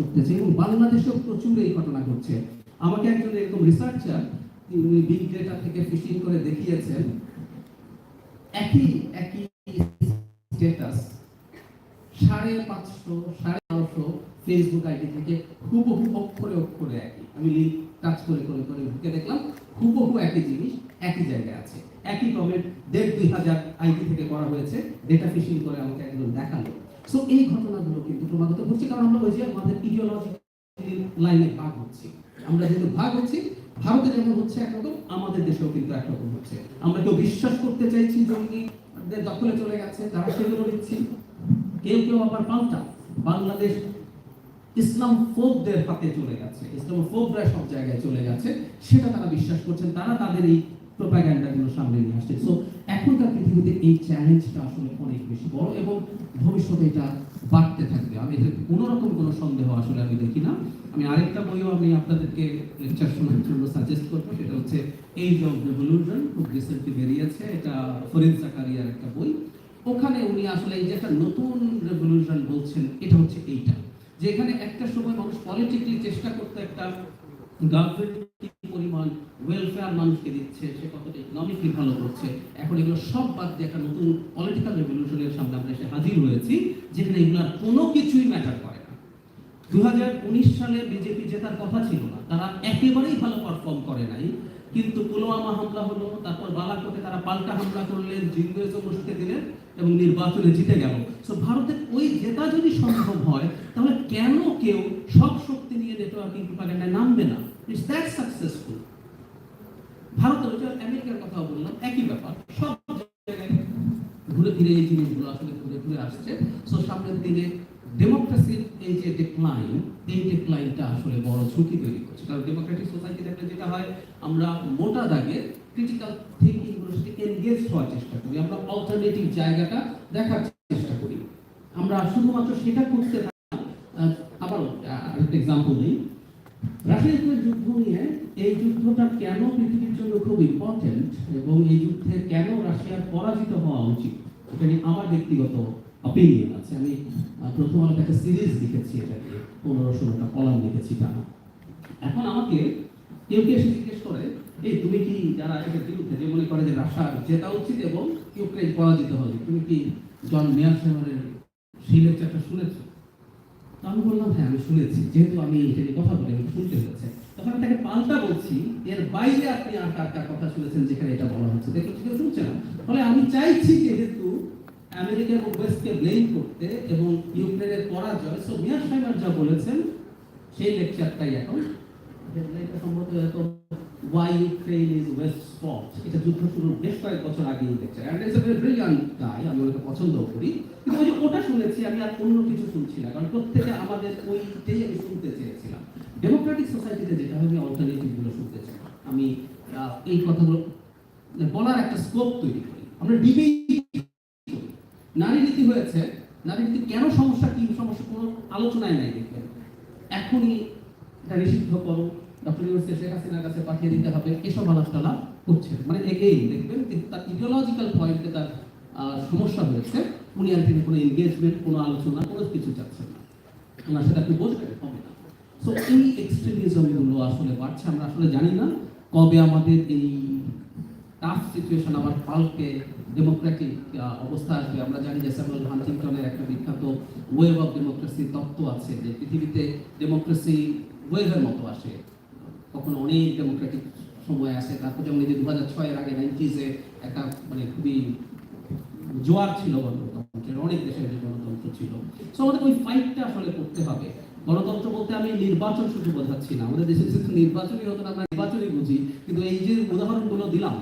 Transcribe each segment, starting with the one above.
করতেছে এবং বাংলাদেশেও প্রচুর এই ঘটনা ঘটছে। আমাকে একজন এরকম রিসার্চার বিগ ডেটা থেকে ফিশিং করে দেখিয়েছেন। একই একই স্ট্যাটাস সাড়ে পাঁচশো, সাড়ে নশো ফেসবুক আইডি থেকে হুবহু অক্ষরে অক্ষরে একই। আমি লিঙ্ক টাচ করে করে করে ঢুকে দেখলাম, হুবহু একই জিনিস, একই জায়গায় আছে। একই কমেন্ট দেড় দুই হাজার আইডি থেকে করা হয়েছে। ডেটা ফিশিং করে আমাকে একজন দেখাল। সো এই ঘটনাগুলো কিন্তু ক্রমাগত ঘটছে, কারণ আমরা যে আমাদের ইডিওলজি লাইনে ভাগ হচ্ছি। আমরা যেহেতু ভাগ হচ্ছি, ভারতে যেমন হচ্ছে, একরকম আমাদের দেশেও কিন্তু একরকম হচ্ছে। আমরা কেউ বিশ্বাস করতে চাইছি জঙ্গিদের দখলে চলে গেছে, তারা সেগুলো নিচ্ছি কেউ কেউ আবার পাল্টা বাংলাদেশ ইসলাম ফোকদের হাতে চলে গেছে ইসলাম ফোকরা সব জায়গায় চলে গেছে, সেটা তারা বিশ্বাস করছেন, তারা তাদের এই প্রোপাগ্যান্ডাগুলো সামনে নিয়ে আসছে। সো এখনকার পৃথিবীতে এই চ্যালেঞ্জটা আসলে অনেক বেশি বড় এবং ভবিষ্যতে এটা বাড়তে থাকবে। আমি এতে কোনো রকম কোনো সন্দেহ আসলে আমি দেখি না। আমি আরেকটা বইও আমি আপনাদেরকে লেকচার শোনার জন্য সাজেস্ট করব, সেটা হচ্ছে এইজ অফ রেভলিউশন খুব রিসেন্টলি বেরিয়েছে। এটা ফরিদ জাকারিয়ার একটা বই। ওখানে উনি আসলে এই যে একটা নতুন রেভলিউশন বলছেন, এটা হচ্ছে এইটা। যে এখানে একটা সময় মানুষ পলিটিক্যালি চেষ্টা করতে একটা গভর্নমেন্ট পরিমাণ ওয়েলফেয়ার মানুষকে দিচ্ছে, সে কতটা ইকোনমিকলি ভালো করছে, এখন এগুলো সব বাদ দিয়ে একটা নতুন পলিটিক্যাল রেভলিউশনের সামনে আমরা এসে হাজির হয়েছি, যেখানে এগুলোর কোনো কিছুই ম্যাটার করে না। দুই হাজার উনিশ সালে বিজেপি জেতার কথা ছিল না, তারা একেবারেই ভালো পারফর্ম করে নাই, কিন্তু পুলওয়ামা হামলা হলো, তারপর বালাকোটে তারা পাল্টা হামলা করলেন জিন্দুয়ে চৌমুশকে দিলেন, এবং নির্বাচনে জিতে গেল। সো ভারতের ওই জেতা যদি সম্ভব হয়, তাহলে কেন কেউ সব শক্তি নিয়ে নেটওয়ার্কিং প্রোপাগান্ডায় নামবে না? ইটস দ্যাট সাকসেসফুল ভারতের ওই আমেরিকার কথা বললাম, একই ব্যাপার। সব জায়গায় ঘুরে ফিরে এই জিনিসগুলো আসলে ঘুরে ঘুরে আসছে। সো সামনের দিনে ডেমোক্রেসির এই যে ডিক্লাইন এই ডিক্লাইনটা আসলে বড় ঝুঁকি তৈরি করছে। কারণ ডেমোক্রেটিক সোসাইটি দেখলে যেটা হয়, আমরা মোটা দাগে ক্রিটিক্যাল থিঙ্কিংগুলোর সাথে এনগেজ হওয়ার চেষ্টা করি। আমরা অল্টারনেটিভ জায়গাটা দেখার চেষ্টা করি। আমরা শুধুমাত্র সেটা করতে না। আবার আরেকটা এক্সাম্পল দিই। রাশিয়া যুদ্ধ নিয়ে এই যুদ্ধটা কেন পৃথিবীর জন্য খুব ইম্পর্টেন্ট এবং এই যুদ্ধে কেন রাশিয়ার পরাজিত হওয়া উচিত? এটা নিয়ে আমার ব্যক্তিগত অপিনিয়ন আছে। আমি প্রথম আলোতে একটা সিরিজ লিখেছি এটা নিয়ে, পনেরো ষোলোটা কলাম লিখেছি টানা এখন আমাকে কেউ কেউ এসে জিজ্ঞেস করে, এই, তুমি কি যারা এটার বিরুদ্ধে যে মনে করে যে রাশিয়ার জেতা উচিত এবং ইউক্রেন পরাজিত হবে, তুমি কি জন মেয়ার সাহেবের সেই লেকচারটা শুনেছো? আমি বললাম হ্যাঁ আমি শুনেছি, যেহেতু আমি এটা নিয়ে কথা বলি আমি শুনতে হয়েছে। তখন তাকে পাল্টা বলছি, এর বাইরে আপনি আর কার কথা শুনেছেন যেখানে এটা বলা হচ্ছে? দেখুন কেউ শুনছে না। ফলে আমি চাইছি যেহেতু আমেরিকা এবং ওয়েস্টকে ব্লেম করতে এবং ইউক্রেনের পরাজয় সো মিয়ার সাহেব যা বলেছেন, সেই লেকচারটাই এখন। সম্ভবত why Ukraine is west fault এটা যুদ্ধ শুরুর বেশ কয়েক বছর আগে lecture and it's a brilliant guy আমি ওটাকে পছন্দ করি। কিন্তু ওই যে ওটা শুনেছি, আমি আর অন্য কিছু শুনছি না, কারণ প্রত্যেকে আমাদের ওইটাই আমি শুনতে চেয়েছিলাম। ডেমোক্রেটিক সোসাইটিতে যেটা হয়, আমি অল্টারনেটিভগুলো শুনতে চাই। আমি এই কথাগুলো মানে বলার একটা স্কোপ তৈরি করি। আমরা ডিবেট নারী নীতি হয়েছে, নারী নীতি কেন সমস্যা কি সমস্যা কোনো আলোচনায় নাই দেখবেন। এখনই এটা নিষিদ্ধ করো ডক্টর ইউনুসকে শেখ হাসিনার কাছে পাঠিয়ে দিতে হবে এসব আলাপটালা করছে মানে এগেইন দেখবেন তার ইডিওলজিক্যাল পয়েন্টে তার সমস্যা হয়েছে। উনি আর তিনি কোনো এনগেজমেন্ট কোনো আলোচনা, কোনো কিছু চাচ্ছেন না। ওনার সাথে আপনি বসবেন, হবে না। সো এই এক্সট্রিমিজমগুলো আসলে বাড়ছে, আমরা আসলে জানি না। কবে আমাদের এই টাফ সিচুয়েশন আবার পাল্টে ডেমোক্রেটিক অবস্থা আসবে। আমরা জানি যে স্যামুয়েল হান্টিংটনের একটা বিখ্যাত ওয়েভ অফ ডেমোক্রেসি তত্ত্ব আছে যে পৃথিবীতে ডেমোক্রেসি ওয়েভের মতো আসে। কখনো অনেক ডেমোক্রেটিক সময় আসে। তারপর যেমন এই যে দু হাজার ছয়ের আগে নাইনটিজে একটা মানে খুবই জোয়ার ছিল গণতন্ত্রের, অনেক দেশের গণতন্ত্র ছিল। সো আমাদের ওই ফাইটটা আসলে করতে হবে। গণতন্ত্র বলতে আমি নির্বাচন শুধু বোঝাচ্ছি না। আমাদের দেশে যেহেতু নির্বাচনই হতো না, আমরা নির্বাচনই বুঝি। কিন্তু এই যে উদাহরণগুলো দিলাম,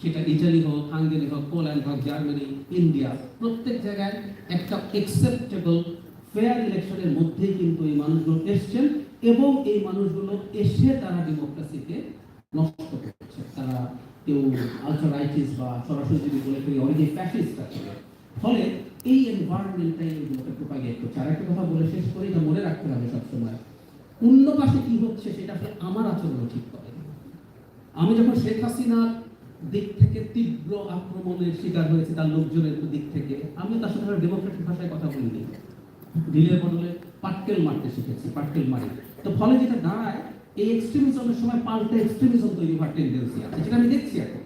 সেটা ইটালি হোক, হাঙ্গেরি হোক, পোল্যান্ড হোক, জার্মানি, ইন্ডিয়া, প্রত্যেক জায়গায় একটা একসেপ্টেবল ফেয়ার ইলেকশনের মধ্যেই কিন্তু এই মানুষগুলো এসছেন। এবং এই মানুষগুলো এসে তারা ডেমোক্রেসিকে নষ্ট করছে। তারা কেউ আলট্রা রাইটিস বা সরাসরি বলে ফেলি অনেকে ফ্যাসিস্ট আছে। ফলে এই এনভায়রনমেন্টটাই এগুলোকে প্রোপাগেট করছে। আর একটা কথা বলে শেষ করে, এটা মনে রাখতে হবে সবসময়। অন্য পাশে কি হচ্ছে সেটা আমার আচরণ ঠিক করে আমি যখন শেখ হাসিনার দিক থেকে তীব্র আক্রমণের শিকার হয়েছে তার লোকজনের দিক থেকে, আমি তার সাথে ডেমোক্রেটিক ভাষায় কথা বলিনি। দিলের বদলে পাটকেল মারতে শিখেছি, পাটকেল মারি। তো ফলে যেটা দাঁড়ায়, এই এক্সট্রিমিজমের সময় পাল্টা এক্সট্রিমিজম তৈরি হওয়ার টেন্ডেন্সি আছে যেটা আমি দেখছি এখন।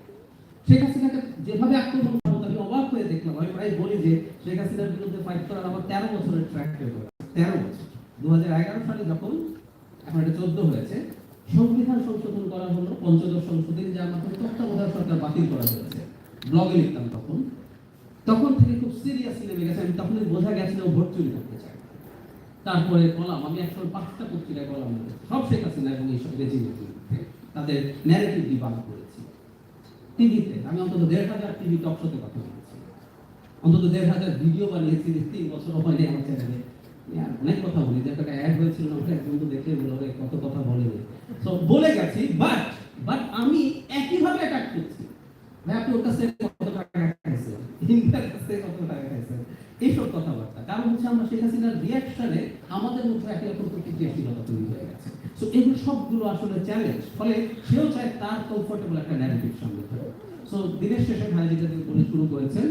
শেখ হাসিনাকে যেভাবে আক্রমণ করব আমি অবাক হয়ে দেখলাম, আমি প্রায় বলি যে শেখ হাসিনার বিরুদ্ধে ফাইট করার আমার তেরো বছরের ট্র্যাক রেকর্ড তেরো বছর। দু হাজার এগারো সালে যখন, এখন এটা চোদ্দ হয়েছে, সংবিধান সংশোধন করা হলো পঞ্চদশ সংশোধন যার মাধ্যমে তত্ত্বাবধায়ক সরকার বাতিল করা হয়েছে ব্লগে লিখতাম তখন তখন থেকে খুব সিরিয়াসলি নেমে গেছে, আমি তখনই বোঝা গেছিল ও ভোট চুরি করতে তারপরে কলাম আমি একশো পাঁচটা পত্রিকায় কলাম। সব শেখ হাসিনা এবং এইসব বিরুদ্ধে তাদের ন্যারেটিভ ডিবান করেছি। টিভিতে, আমি অন্তত দেড় হাজার টিভি টক শোতে কথা বলেছি। অন্তত দেড় হাজার ভিডিও বানিয়েছি তিন বছর হয়নি আমার চ্যানেলে অনেক কথা বলি, যে একটা অ্যাড হয়েছিল না, ওটা একজন তো দেখে বলো কত কথা বলেনি তো বলে গেছি বাট বাট আমি একইভাবে অ্যাটাক করছি। ভাই, আপনি ওর কাছে কত টাকা খাইছেন ইন্টার কাছে কত টাকা খাইছেন এইসব কথা কথাবার্তা কারণ হচ্ছে আমরা শেখ হাসিনার রিয়াকশনে আমাদের মধ্যে একই রকম প্রতিক্রিয়াশীলতা তৈরি হয়ে গেছে। সো এগুলো সবগুলো আসলে চ্যালেঞ্জ ফলে সেও চায় তার কমফোর্টেবল একটা ন্যারেটিভ সামনে থাকে সো দিনের শেষে ভাই যেটা তিনি শুরু করেছেন।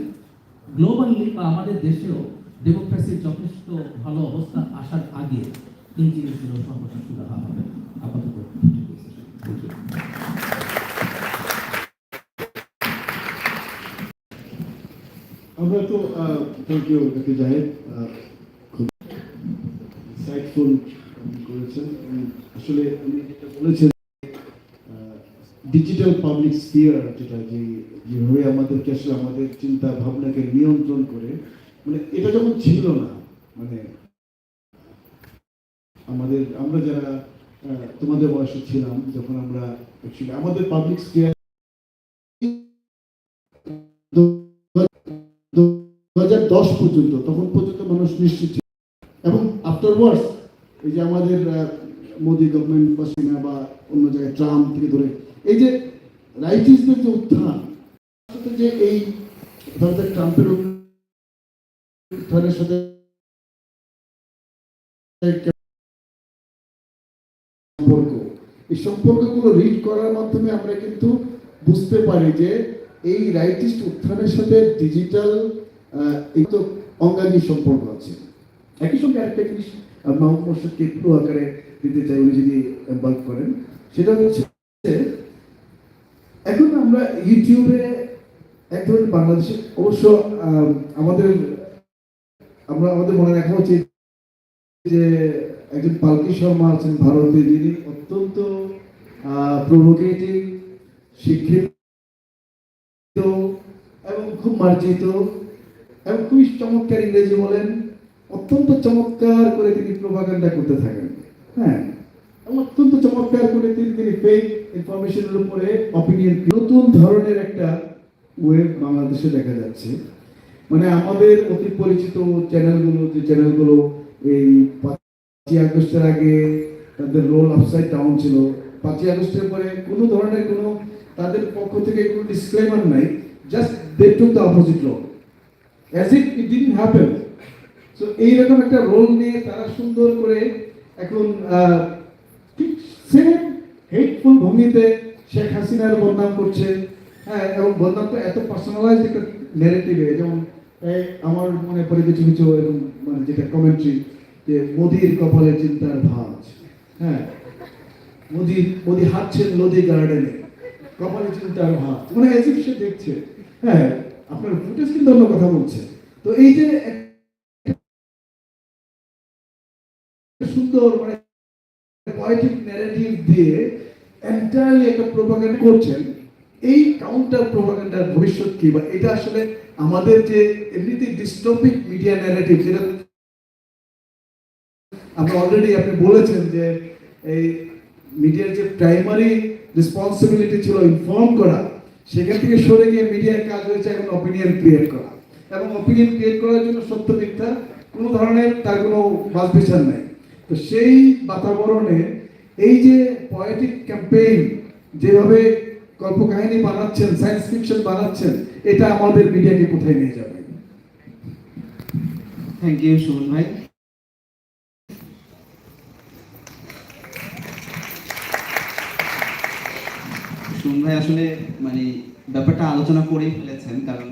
গ্লোবালি বা আমাদের দেশেও ডেমোক্রেসির যথেষ্ট ভালো অবস্থা আসার আগে এই জিনিসগুলো সর্বশেষ সুরাহা হবে। আপাতত। আমরা তো থ্যাংক ইউ ডক্টর জাহেদ খুব ইনসাইটফুল করেছেন আসলে উনি যেটা বলেছেন ডিজিটাল পাবলিক স্পিয়ার যেটা যে যেভাবে আমাদেরকে আসলে আমাদের চিন্তা ভাবনাকে নিয়ন্ত্রণ করে মানে এটা যখন ছিল না মানে আমাদের, আমরা যারা তোমাদের বয়সে ছিলাম, যখন আমরা আমাদের পাবলিক স্পিয়ার পর্যন্ত, তখন পর্যন্ত মানুষ নিশ্চিত ছিল। এবং আফটারওয়ার্ডস এই যে আমাদের মোদি গভর্নমেন্ট বা সিনা বা অন্য জায়গায় ট্রাম্প থেকে ধরে, এই যে রাইটিসদের যে উত্থান যে এই ভারতের ট্রাম্পের উত্থানের সাথে সম্পর্ক, এই সম্পর্কগুলো রিড করার মাধ্যমে আমরা কিন্তু বুঝতে পারি যে এই রাইটিস্ট উত্থানের সাথে ডিজিটাল এই তো অঙ্গাঙ্গী সম্পর্ক আছে। একই সঙ্গে আরেকটা জিনিস মাহমুদ মোর্শেদকে একটু আকারে দিতে চাই উনি যদি এম্বার্ক করেন সেটা হচ্ছে এখন আমরা ইউটিউবে এক ধরনের বাংলাদেশে, অবশ্য আমাদের, আমরা আমাদের মনে রাখা উচিত যে একজন পালকি শর্মা আছেন ভারতে যিনি অত্যন্ত প্রভোকেটিং শিক্ষিত এবং খুব মার্জিত। এবং খুবই চমৎকার ইংরেজি বলেন, অত্যন্ত চমৎকার করে তিনি প্রভাকাণ্ডা করতে থাকেন। হ্যাঁ অত্যন্ত চমৎকার করে তিনি তিনি ফেক ইনফরমেশনের উপরে অপিনিয়ন নতুন ধরনের একটা ওয়েব বাংলাদেশে দেখা যাচ্ছে। মানে আমাদের অতি পরিচিত চ্যানেলগুলো যে চ্যানেলগুলো এই পাঁচই আগস্টের আগে তাদের রোল আপসাইড ডাউন ছিল। পাঁচই আগস্টের পরে কোনো ধরনের কোনো তাদের পক্ষ থেকে কোনো ডিসক্লেমার নাই just they took the opposite role as it it didn't happen so এইরকম একটা রোল নিয়ে তারা সুন্দর করে এখন ঠিক সেম হেটফুল ভঙ্গিতে শেখ হাসিনার বদনাম করছে। হ্যাঁ এবং বদনামটা এত পার্সোনালাইজ একটা নেগেটিভে যেমন আমার মনে পড়ে কিছু কিছু এরকম মানে যেটা কমেন্ট্রি যে মোদির কপালে চিন্তার ভাঁজ। হ্যাঁ মোদি মোদি হাঁটছেন নদী গার্ডেনে কপালে চিন্তার ভাঁজ। মানে এজ সে দেখছে। হ্যাঁ আপনার ফুটেজ কিন্তু অন্য কথা বলছে। তো এই যে সুন্দর মানে পয়েটিক ন্যারেটিভ দিয়ে এন্টায়ারলি একটা করছেন, এই কাউন্টার ভবিষ্যৎ কি? বা এটা আসলে আমাদের যে এমনিতে মিডিয়া ন্যারেটিভ যেটা অলরেডি আপনি বলেছেন যে এই মিডিয়ার যে প্রাইমারি রেসপন্সিবিলিটি ছিল ইনফর্ম করা, সেখান থেকে সরে গিয়ে মিডিয়ার কাজ হয়েছে এখন অপিনিয়ন ক্রিয়েট করা। এবং অপিনিয়ন ক্রিয়েট করার জন্য সত্য মিথ্যা কোনো ধরনের তার কোনো বাস বিচার নাই। তো সেই বাতাবরণে এই যে পয়েটিক ক্যাম্পেইন যেভাবে কল্পকাহিনী বানাচ্ছেন সায়েন্স ফিকশন বানাচ্ছেন, এটা আমাদের মিডিয়াকে কোথায় নিয়ে যাবে? থ্যাংক ইউ সুমন ভাই। সুমন ভাই, আসলে মানে ব্যাপারটা আলোচনা করেই ফেলেছেন, কারণ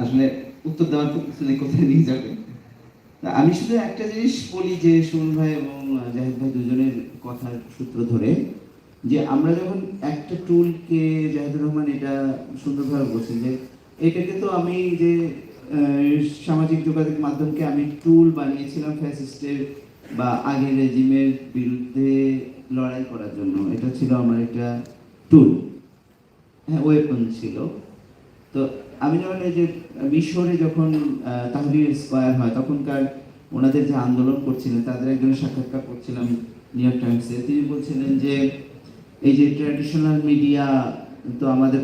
আসলে উত্তর দেওয়ার তো কিছু কোথায় নিয়ে যাবে? আমি শুধু একটা জিনিস বলি যে সুমন ভাই এবং জাহিদ ভাই দুজনের কথার সূত্র ধরে যে আমরা যখন একটা টুলকে জাহিদুর রহমান এটা সুন্দরভাবে বলছেন যে এটাকে তো আমি যে সামাজিক যোগাযোগ মাধ্যমকে আমি টুল বানিয়েছিলাম ফ্যাসিস্টের বা আগের রেজিমের বিরুদ্ধে লড়াই করার জন্য। এটা ছিল আমার একটা টুল হ্যাঁ ওয়েপন ছিল। তো আমি যখন এই যে মিশরে যখন আহ, তাহলিল স্কোয়ার হয় তখনকার ওনাদের যে আন্দোলন করছিলেন তাদের একজনের সাক্ষাৎকার করছিলাম নিউ ইয়র্ক টাইমসে। তিনি বলছিলেন যে এই যে ট্র্যাডিশনাল মিডিয়া তো আমাদের